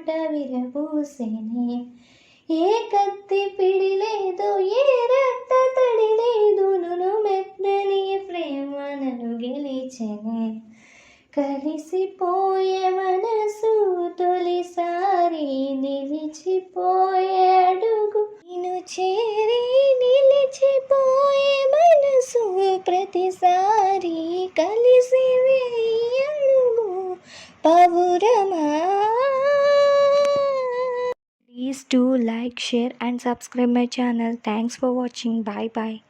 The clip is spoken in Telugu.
విరి తోట విరబూసేనే ఏ కత్తి పిడిలేదు ఏ రక్త తడిలేదు నును మెత్తని ప్రేమ నన్ను గెలిచెనే. కలిసిపోయే మనసు తొలిసారి నిలిచిపోయే అడుగు. నేను చేరి నిలిచిపోయే మనసు ప్రతిసారి కలిసి వేయి పౌరమా Please do like, share and subscribe my channel. Thanks for watching. Bye bye.